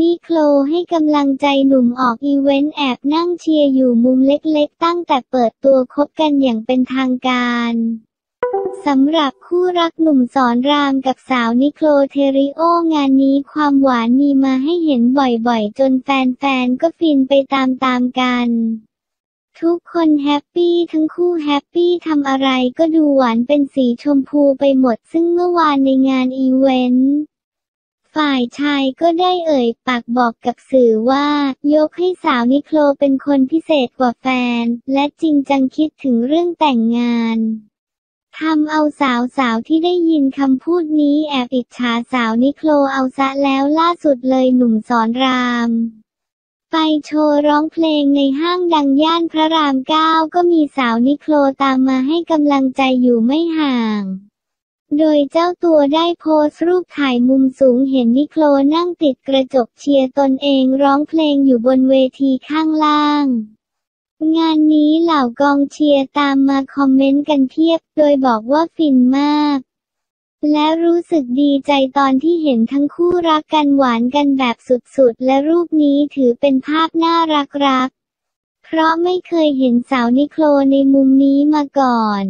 นิโคลให้กำลังใจหนุ่มออกอีเวนต์แอบนั่งเชียร์อยู่มุมเล็กๆ ตั้งแต่เปิดตัวคบกันอย่างเป็นทางการสำหรับคู่รักหนุ่มสอนรามกับสาวนิโคลเทริโองานนี้ความหวานมีมาให้เห็นบ่อยๆ จนแฟนๆ ก็ฟินไปตามๆกัน ทุกคนแฮปปี้ทั้งคู่แฮปปี้ทำอะไรก็ดูหวานเป็นสีชมพูไปหมดซึ่งเมื่อวานในงานอีเวนต์ ฝ่ายชายก็ได้เอ่ยปากบอกกับสื่อว่า ยกให้สาวนิโคลเป็นคนพิเศษกว่าแฟน และจริงจังคิดถึงเรื่องแต่งงานทำเอาสาวๆที่ได้ยินคำพูดนี้แอบอิจฉาสาวนิโคลเอาซะแล้วล่าสุดเลยหนุ่มสอนราม ไปโชว์ร้องเพลงในห้างดังย่านพระรามเก้าก็มีสาวนิโคลตามมาให้กำลังใจอยู่ไม่ห่าง โดยเจ้าตัวได้โพสต์รูปถ่ายมุมสูงเห็นนิโคลนั่งติดกระจกเชียร์ตนเองร้องเพลงอยู่บนเวทีข้างล่าง งานนี้เหล่ากองเชียร์ตามมาคอมเมนต์กันเพียบ โดยบอกว่าฟินมาก และรู้สึกดีใจตอนที่เห็นทั้งคู่รักกันหวานกันแบบสุดๆ และรูปนี้ถือเป็นภาพน่ารักๆ เพราะไม่เคยเห็นสาวนิโคลในมุมนี้มาก่อน